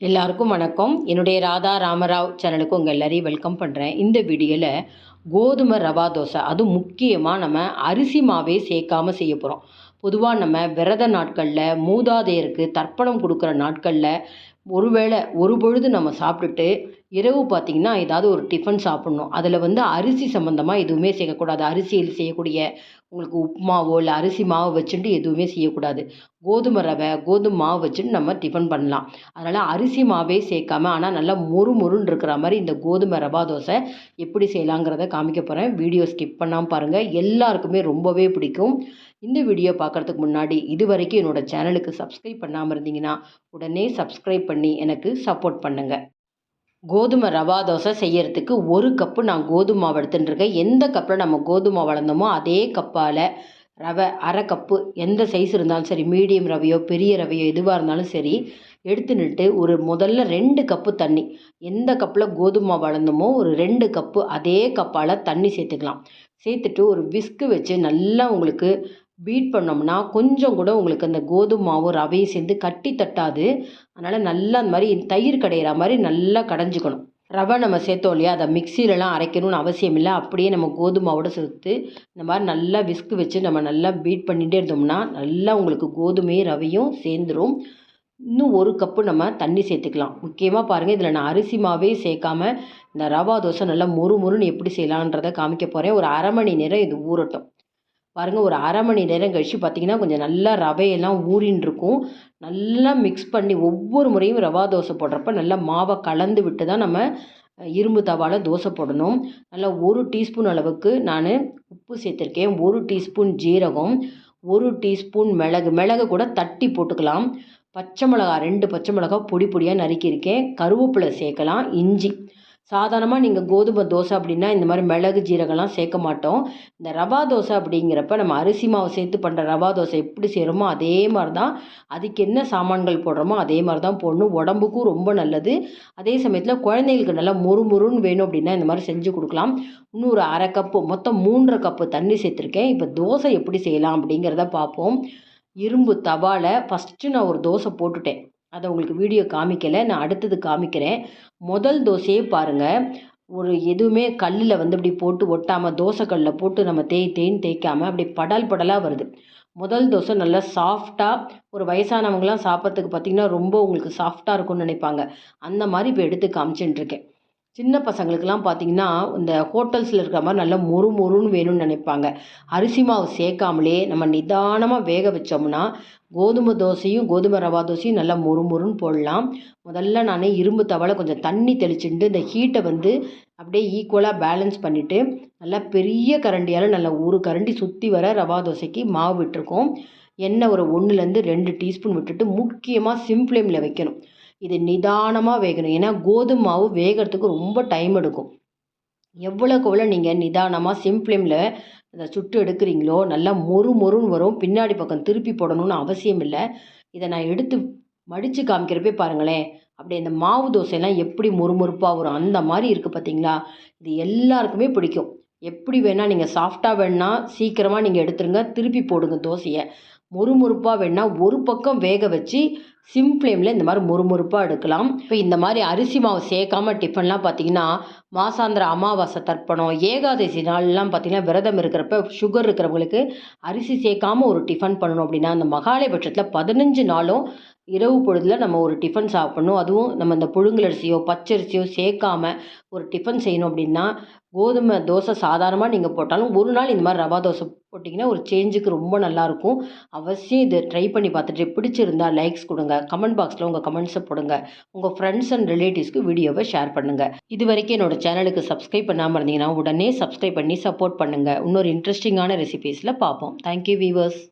எல்லாருக்கும் வணக்கம். என்னுடைய ராதா ராமராவ் சேனலுக்கு உங்கள் எல்லாரையும் வெல்கம் பண்ணுறேன் இந்த வீடியோவில் கோதுமை ரவா தோசை அதுவும் முக்கியமாக நம்ம அரிசி மாவே சேர்க்காமல் செய்ய போகிறோம் பொதுவாக நம்ம விரத நாட்களில் மூதாதையருக்கு தர்ப்பணம் கொடுக்குற நாட்களில் ஒருவேளை ஒரு பொழுது நம்ம சாப்பிட்டுட்டு இரவு பார்த்திங்கன்னா ஏதாவது ஒரு டிஃபன் சாப்பிட்ணும். அதில் வந்து அரிசி சம்மந்தமாக எதுவுமே சேர்க்கக்கூடாது அரிசியில் செய்யக்கூடிய உங்களுக்கு உப்புமாவோ இல்லை அரிசி மாவு வச்சுட்டு எதுவுமே செய்யக்கூடாது. கோதுமை ரவை கோதுமை மாவு வச்சுட்டு நம்ம டிஃபன் பண்ணலாம். அதனால் அரிசி மாவே சேர்க்காம ஆனால் நல்லா மொறு மொறுன்னு இருக்கிற மாதிரி இந்த கோதுமை ரவா தோசை எப்படி செய்யலாங்கிறத காமிக்க போகிறேன் வீடியோ ஸ்கிப் பண்ணாமல் பாருங்கள் எல்லாருக்குமே ரொம்பவே பிடிக்கும். இந்த வீடியோ பார்க்குறதுக்கு முன்னாடி இது வரைக்கும் என்னோடய சேனலுக்கு சப்ஸ்கிரைப் பண்ணாமல் இருந்தீங்கன்னா உடனே சப்ஸ்கிரைப் பண்ணி எனக்கு சப்போர்ட் பண்ணுங்கள் கோதுமை ரவா தோசை செய்யறதுக்கு ஒரு கப்பு நான் கோதுமை மாவு எடுத்துட்டுருக்கேன் எந்த கப்பில் நம்ம கோதுமை வளர்ந்தோமோ அதே கப்பால் ரவை அரை கப்பு எந்த சைஸ் இருந்தாலும் சரி மீடியம் ரவையோ பெரிய ரவையோ எதுவாக இருந்தாலும் சரி எடுத்துன்னுட்டு ஒரு முதல்ல ரெண்டு கப்பு தண்ணி. எந்த கப்பில் கோதுமை வளர்ந்தோமோ ஒரு ரெண்டு கப்பு அதே கப்பால் தண்ணி சேர்த்துக்கலாம். சேர்த்துட்டு ஒரு விஸ்கு வச்சு நல்லா உங்களுக்கு பீட் பண்ணோம்னா கொஞ்சம் கூட உங்களுக்கு அந்த கோதுமை மாவும் ரவையும் சேர்ந்து கட்டி தட்டாது. அதனால் நல்லா அந்த மாதிரி தயிர் கடையிற மாதிரி நல்லா கடைஞ்சிக்கணும். ரவை நம்ம சேர்த்தோம் இல்லையா? அதை மிக்சிலலாம் அரைக்கணும்னு அவசியம் இல்லை. அப்படியே நம்ம கோதுமாவோட சேர்த்து இந்த மாதிரி நல்லா விஸ்கு வச்சு நம்ம நல்லா பீட் பண்ணிகிட்டே இருந்தோம்னா நல்லா உங்களுக்கு கோதுமையும் ரவையும் சேர்ந்துடும் இன்னும் ஒரு கப்பு நம்ம தண்ணி சேர்த்துக்கலாம். முக்கியமாக பாருங்கள் இதில் நான் அரிசி மாவே சேர்க்காம இந்த ரவா தோசை நல்லா மொறு மொறுன்னு எப்படி செய்யலான்றதை காமிக்க போகிறேன் ஒரு அரை மணி நேரம் இது ஊறட்டும். பாருங்கள் ஒரு அரை மணி நேரம் கழித்து பார்த்திங்கன்னா கொஞ்சம் நல்லா ரவையெல்லாம் ஊறின்னுருக்கும் நல்லா மிக்ஸ் பண்ணி ஒவ்வொரு முறையும் ரவா தோசை போடுறப்ப நல்லா மாவை கலந்து விட்டு தான் நம்ம இரும்பு தவாவில் தோசை போடணும். நல்லா ஒரு டீஸ்பூன் அளவுக்கு நான் உப்பு சேர்த்துருக்கேன். ஒரு டீஸ்பூன் ஜீரகம் ஒரு டீஸ்பூன் மிளகு. மிளகு கூட தட்டி போட்டுக்கலாம். பச்சை மிளகா ரெண்டு பச்சை மிளகா பொடி பொடியாக நறுக்கியிருக்கேன். கருவேப்பிலை சேர்க்கலாம். இஞ்சி. சாதாரணமாக நீங்கள் கோதுமை தோசை அப்படின்னா இந்த மாதிரி மிளகு ஜீரகம்லாம் சேர்க்க மாட்டோம். இந்த ரவா தோசை அப்படிங்கிறப்ப நம்ம அரிசி மாவு சேர்த்து பண்ணுற ரவா தோசை எப்படி செய்கிறோமோ அதே மாதிரி தான் அதுக்கு என்ன சாமான்கள் போடுறோமோ அதே மாதிரி தான் போடணும். உடம்புக்கும் ரொம்ப நல்லது. அதே சமயத்தில் குழந்தைங்களுக்கு நல்லா மொறு மொறுன்னு வேணும் அப்படின்னா இந்த மாதிரி செஞ்சு கொடுக்கலாம். இன்னும் ஒரு அரை கப்பு மொத்தம் மூன்றரை கப்பு தண்ணி சேர்த்துருக்கேன். இப்போ தோசை எப்படி செய்யலாம் அப்படிங்கிறத பார்ப்போம். இரும்பு தவாவில் ஃபஸ்ட்டு நான் ஒரு தோசை போட்டுட்டேன். அதை உங்களுக்கு வீடியோ காமிக்கலை. நான் அடுத்தது காமிக்கிறேன். முதல் தோசையே பாருங்கள் ஒரு எதுவுமே கல்லில் வந்து அப்படி போட்டு ஒட்டாமல் தோசைக்கல்லில் போட்டு நம்ம தேய் தேய்ன்னு தேய்க்காமல் அப்படி படல் படலாக வருது. முதல் தோசை நல்லா சாஃப்டாக ஒரு வயசானவங்களாம் சாப்பிட்றதுக்கு பார்த்திங்கன்னா ரொம்ப உங்களுக்கு சாஃப்டாக இருக்கும்னு நினைப்பாங்க. அந்த மாதிரி இப்போ எடுத்து காமிச்சுட்டுருக்கேன். சின்ன பசங்களுக்கெல்லாம் பார்த்திங்கன்னா இந்த ஹோட்டல்ஸில் இருக்கிற மாதிரி நல்லா மொறு மொறுன்னு வேணும்னு நினைப்பாங்க. அரிசி மாவு சேர்க்காமலே நம்ம நிதானமாக வேக வச்சோம்னா கோதுமை தோசையும் கோதுமை ரவா தோசையும் நல்லா மொறு மொறுன்னு போடலாம். முதல்ல நான் இரும்பு தவளை கொஞ்சம் தண்ணி தெளிச்சுட்டு இந்த ஹீட்டை வந்து அப்படியே ஈக்குவலாக பேலன்ஸ் பண்ணிவிட்டு நல்லா பெரிய கரண்டியால் நல்லா ஒரு கரண்டி சுற்றி வர ரவா தோசைக்கு மாவு விட்டுருக்கோம். எண்ணெய் ஒரு ஒன்றுலேருந்து ரெண்டு டீஸ்பூன் விட்டுட்டு முக்கியமாக சிம் ஃப்ளேமில் வைக்கணும். இது நிதானமாக வேகணும். ஏன்னா கோதுமை மாவு வேகிறதுக்கு ரொம்ப டைம் எடுக்கும். எவ்வளோக்கு எவ்வளோ நீங்கள் நிதானமாக சிம் ஃப்ளேமில் அதை சுட்டு எடுக்கிறீங்களோ நல்லா மொறு மொறுன்னு வரும். பின்னாடி பக்கம் திருப்பி போடணும்னு அவசியம் இல்லை. இதை நான் எடுத்து மடித்து காமிக்கிறப்பே பாருங்களேன். அப்படியே இந்த மாவு தோசையெல்லாம் எப்படி மொறுமொறுப்பாக வரும். அந்த மாதிரி இருக்குது பார்த்தீங்களா இது எல்லாருக்குமே பிடிக்கும். எப்படி வேணால் நீங்கள் சாஃப்டாக வேணால் சீக்கிரமாக நீங்கள் எடுத்துருங்க. திருப்பி போடுங்க தோசையை. மொறுமொறுப்பாக வேணால் ஒரு பக்கம் வேக வச்சு சிம் ஃப்ளேமில் இந்த மாதிரி மொறுமொறுப்பாக எடுக்கலாம். இப்போ இந்த மாதிரி அரிசி மாவு சேர்க்காம டிஃபன்லாம் பார்த்தீங்கன்னா மாசாந்திர அமாவாசை தர்ப்பணம் ஏகாதசி நாள்லாம் பார்த்திங்கன்னா விரதம் இருக்கிறப்ப சுகர் இருக்கிறவங்களுக்கு அரிசி சேர்க்காம ஒரு டிஃபன் பண்ணணும் அப்படின்னா அந்த மகாலயபட்சத்தில் பதினஞ்சு நாளும் இரவு பொழுதில் நம்ம ஒரு டிஃபன் சாப்பிட்ணும். அதுவும் நம்ம இந்த புழுங்கலரிசியோ பச்சரிசியோ சேர்க்காம ஒரு டிஃபன் செய்யணும் அப்படின்னா கோதுமை தோசை சாதாரணமாக நீங்கள் போட்டாலும் ஒரு நாள் இந்த மாதிரி ரவா தோசை போட்டிங்கன்னா ஒரு சேஞ்சுக்கு ரொம்ப நல்லாயிருக்கும் அவசியம் இதை ட்ரை பண்ணி பார்த்துட்டு பிடிச்சிருந்தா லைக்ஸ் கொடுங்க. கமெண்ட் பாக்ஸில் உங்கள் கமெண்ட்ஸை போடுங்க. உங்கள் ஃப்ரெண்ட்ஸ் அண்ட் ரிலேட்டிவ்ஸ்க்கு வீடியோவை ஷேர் பண்ணுங்கள் இது வரைக்கும் என்னோடய சேனலுக்கு சப்ஸ்கிரைப் பண்ணாமல் இருந்தீங்கன்னா உடனே சப்ஸ்கிரைப் பண்ணி சப்போர்ட் பண்ணுங்கள் இன்னொரு இன்ட்ரெஸ்டிங்கான ரெசிபீஸில் பார்ப்போம். Thank you viewers